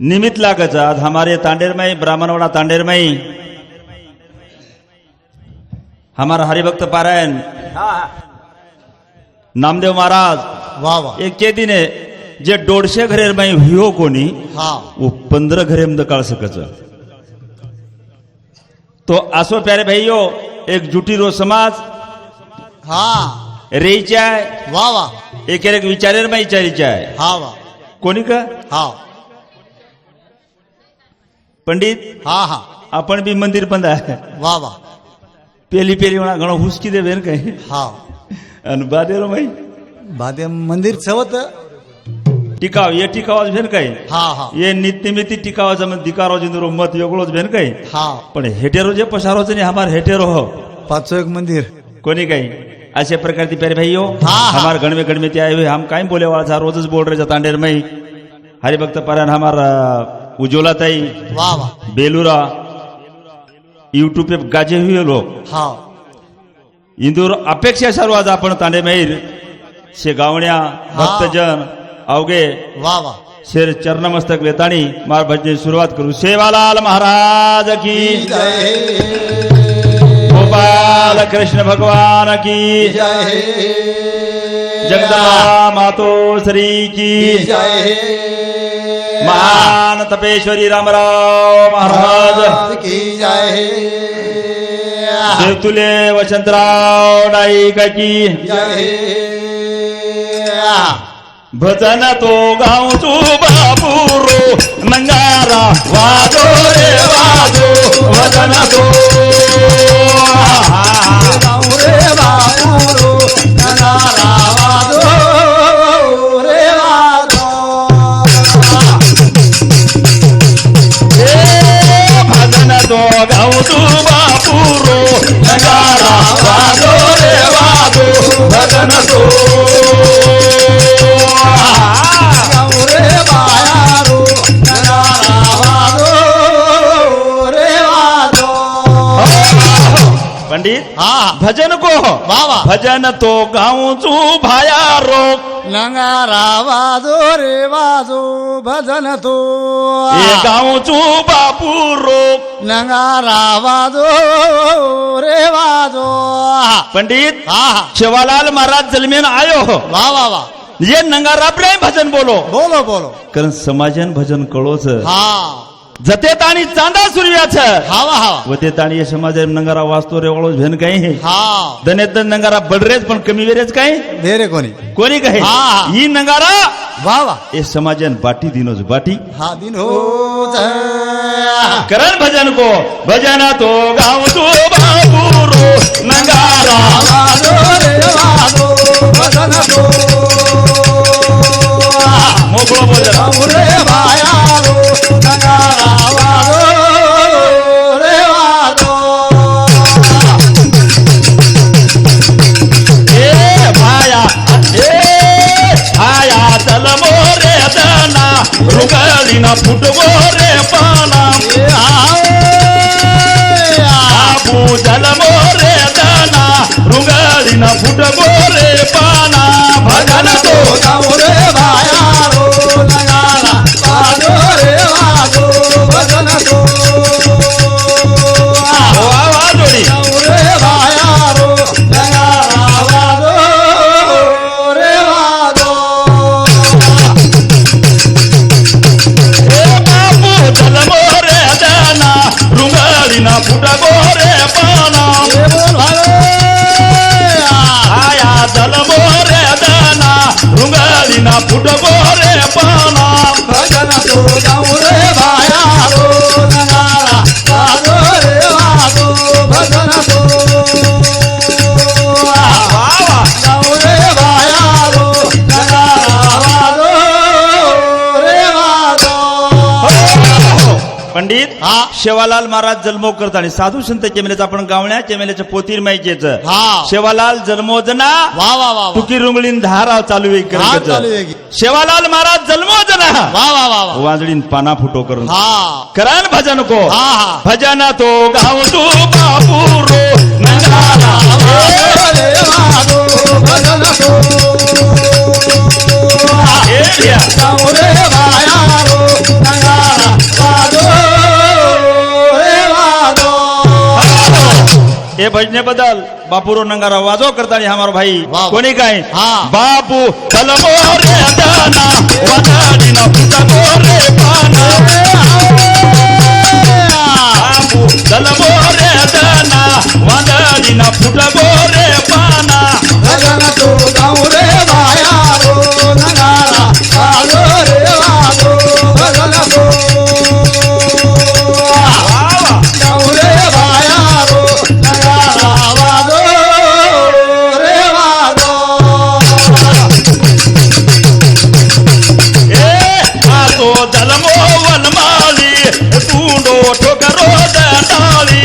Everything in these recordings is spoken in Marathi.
निमित्त लागत आज हमारे तांडेर में ब्राह्मणवाड़ा तांडेर में हमारा हरिभक्त पारायण। नामदेव महाराज वा वा। एक के दिन जे दोडशे घरेर में हुयो कोणी हा। वो पंद्रह घरे में काढ सकच। तो आसो प्यारे भाइयो एक जुटी रो समाज हा। रेचा वा वा. एक एक विचारेर मग विचारीचा हा वा. कोणी का? हा. पंडित? हा हा. आपण बी मंदिर पण आहे वा वा. पेली पेली म्हणा घणो हुसकी दे ना काही हा. आणि बादेरो माई बादे मंदिर चवत टिकाव ये टिकावाच भेन काही हा हा. ये नित्यमिती टिकावाचा म्हणजे धिकारो जिंदरो मत वेगळोच भेन काही हा. पण हेटेरो जे पसारोच नाही हमार हेटेरो हो. पाचो एक मंदिर. कोणी काही अशा प्रकारची प्यारे भाइयो हा. हमार गणमे गणमे ते आए हुए हम काय बोले वाला रोजच बोल रहे तांडेर में हरिभक्त पारायण हमार उज्ज्वला ताई बेलुरा यूट्यूब पे गाजे हुए लोग. हा. इंदूर अपेक्षा सर्व आज आपण तांडे मैर शे गावण्या भक्तजन अवघे वा वा. शेर चरणमस्तक वेताणी मार भजने सुरुवात करू. सेवालाल महाराज की गोपाल कृष्ण भगवान की जगदंबा मातो श्री की महान तपेश्वरी रामराव महाराज। की जय देवतुले वसंतराव नाईक की भजन तो गावचो बापूरो नंगारा वाजो रे वाजो भजन तो। रे बाबू नगारा वाजो रे वाजो। भजन तो गावचो पंडित हा भजन को वा वा भजन तो गावचो भाया रोक नगारा वाजो रे वाजो भजन तो ए गावचो बापू रोक नगारा वाजो रे वाजो पंडित हा हा शिवालाल महाराज जलमेन आयो हो वा वा वा ये नंगारापले भजन बोलो बोलो बोलो कारण समाजन भजन कळोच हा जते ताणी चांदा सूर्याच हावा हावा. व ते ताणी समाज नंगारा वाचतो रे ओळख भेन काही हा. दनेत नंगारा बडरेच पण कमी वेरेच काही? ಬೇರೆ कोणी? कोणी काही? हा. ही. नंगारा? वा वा. ए समाजन बाटी दिनोज बाटी. हा दिन हो करण भजन को भजन तो गाव तो बाबू रो नंगारा. वाजो भजन. रुगळीना फुटवो रे पाना बाबू चल मोरे दना रुगळीना पंडित हा. शेवालाल महाराज जन्मो करताना साधू संत चेमेल्याचा आपण गावण्या चेमेल्याच्या पोतीर माहितीच. हा. शेवालाल जन्मोजना वा वा वा तुकी रुंगळीन धारा चालू आहे शेवालाल महाराज जन्मोजना वा वा वा वाजळीन पाना फुटो करून. हा. करान भजन को. हा भजना तो गाव तू बापू रो नंगाला भजन तो हे भजनेबद्दल बापूरो नंगारा वाजो करताना हमारो भाई वा. कोणी काय हा. बापू तलमो रे दाना वनाडी ना फुटबो रे पाना बापू तलमो रे दाना वनाडी ना फुटबो रे mali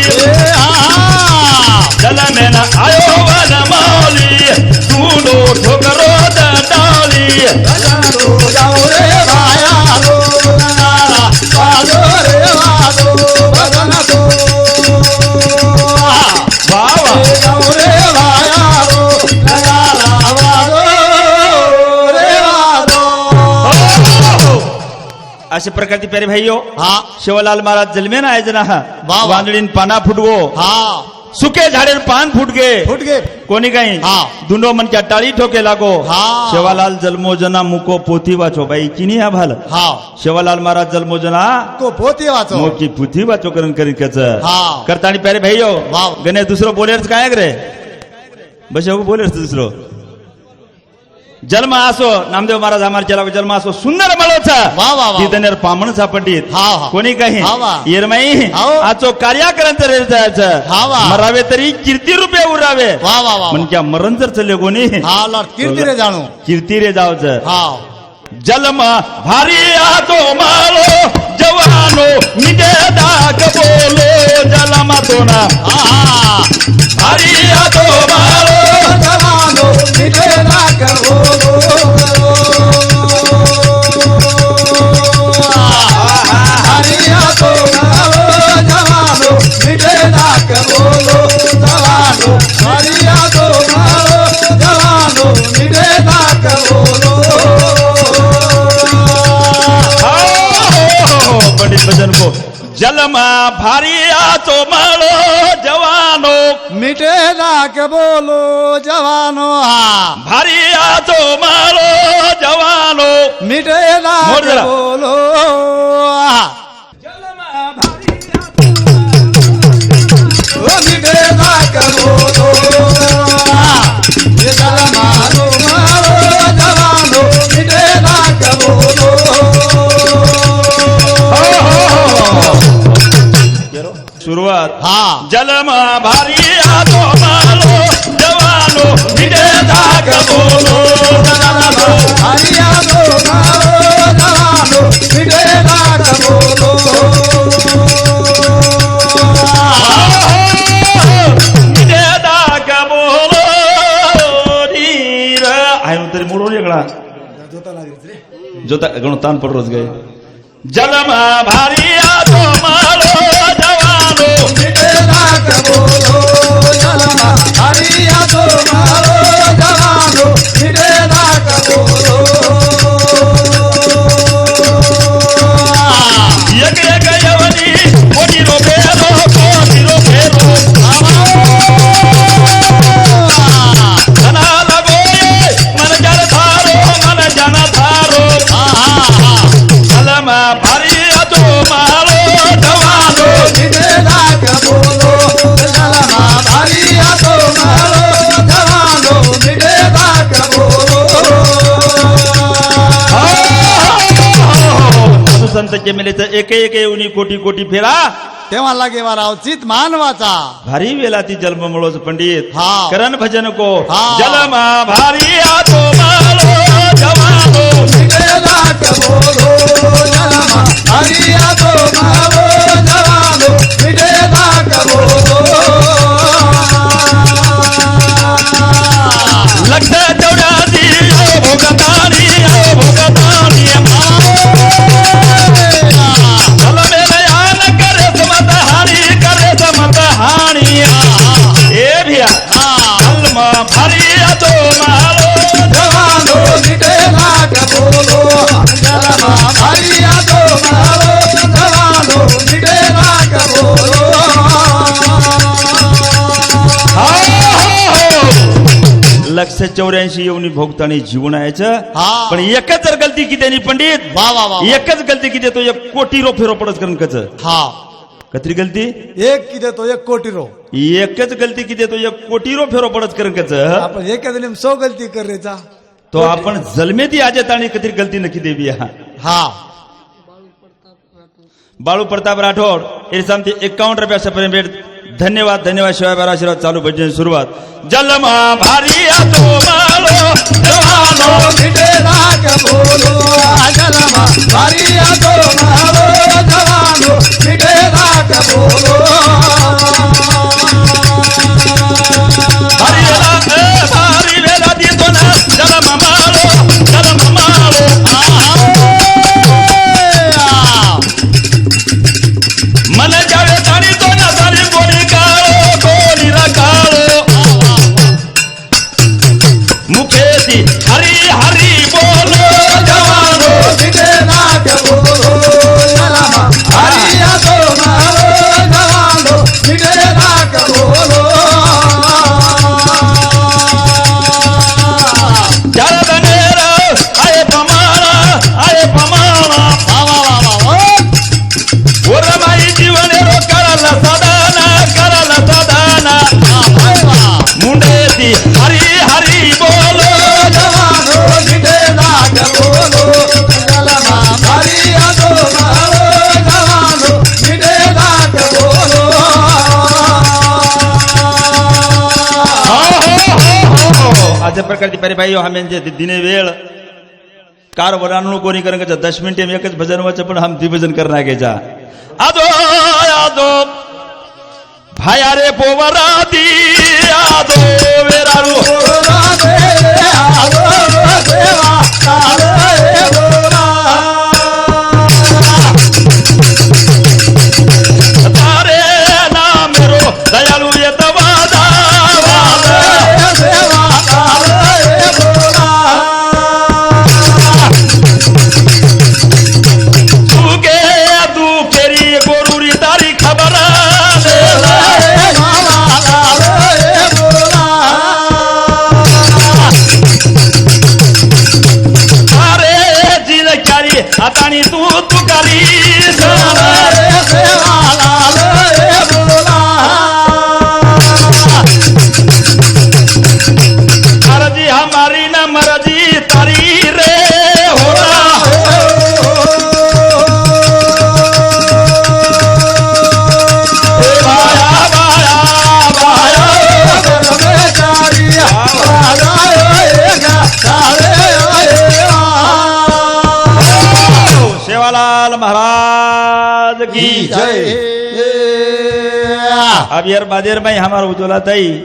dala mena ayo wala mali tuno tokaro da dali अशा प्रकारची प्यारे भाईयो शिवलाल महाराज जन्मेन आहे जना वा. वांदळीन पाना फुटगो सुके झाडेर पान फुटगे. फुटगे. कोणी काही? हा. दुंडो मनक्या टाळी ठोके लागो. हा. शिवालाल जन्मोजना मुको पोथी वाचो. बाई किनी हा भाल? शिवालाल महाराज जन्मोजना को पोती वाचो. मोकी पुथी वाचो करून करीन कच हा. करतानी प्यारे भाईयो. गणेश दुसरं बोलेरच काय रे? बस हो बोलेरच दुसरं. जन्म असो नामदेव महाराज आम्हाला चला जन्म असो सुंदर मळोचा. वा, वा, वा. तिथं पामणचा पंडित हा, हा. कोणी काही? हा, वा. येरमाई. आचो कार्याकरांचं रे जायचं. हा, वा. मरावे तरी कीर्ती रुपये उरावे. वा वा वा म्हणजे मरण जर चले कोणी? कीर्ती रे जाणू. कीर्ती रे जावचं. हा. जलम भारी आतो मालो जवानो निजे दाग बोलो जलमा तो ना हा. भारी आतो हो, पंडित भजन को जलमा भारी आतो मालो जवानो. मिटे नाक बोलो जवानो हा. भारी आतो मालो जवानो. मिटे मोर सुरुवात हा जलमा भारी आतो मालो जवानो निजे दाग बोलो जवानो हरिया तो मारो जवानो मिटे नाक बोलो तरी मोडो जोता गणो तान पड रोज संत जमेलेचं एक एक येऊनी कोटी कोटी फेरा. तेव्हा लागे वारा अवचित मानवाचा. भारी वेला ती जन्म मिळोच पंडित. हा. करण भजन को हा. जलमा भारी आतो मालो जवानो मिटे नाक बोलो जलमा हरिया तो मारो जवानो मिटे नाक बोलो लक्ष चौऱ्याऐंशी येऊन भोगतानी जीवन यायचं हा. पण एकच जर गलती की त्यांनी पंडित? वा वा वा एकच गलती की देतो एक कोटी रो फेरो पडत करून कच. हा. कत्री गलती? एक की देतो एक कोटी रो. एकच गलती की देतो एक कोटी रो फेरो पडत करून कच. आपण एका दिली सौ गलती करायचा तो आपण जन्मेती आजत आणि कधी गलती नक्की देवी हा हा. बाळू प्रताप राठोड हे सांगते एकावन्न रुपया सपर्यंत भेट धन्यवाद धन्यवाद शिवाय बारा आशीर्वाद चालू भजन सुरुवात जलमा भारी आतो मालो जवानो मिटे राग बोलो जलमा भारी आतो मारो जवानो मिटे राग बोलो अशा प्रकारची परिबाई आम्ही दिने वेळ कार वराणू कोणी करण का? दस मिनिटे एकच भजन वाच पण हम द्विभजन करणार घ्यायचा आदो आदो भाया रे पोवरा दी 家里都。की जय अब यार बादेर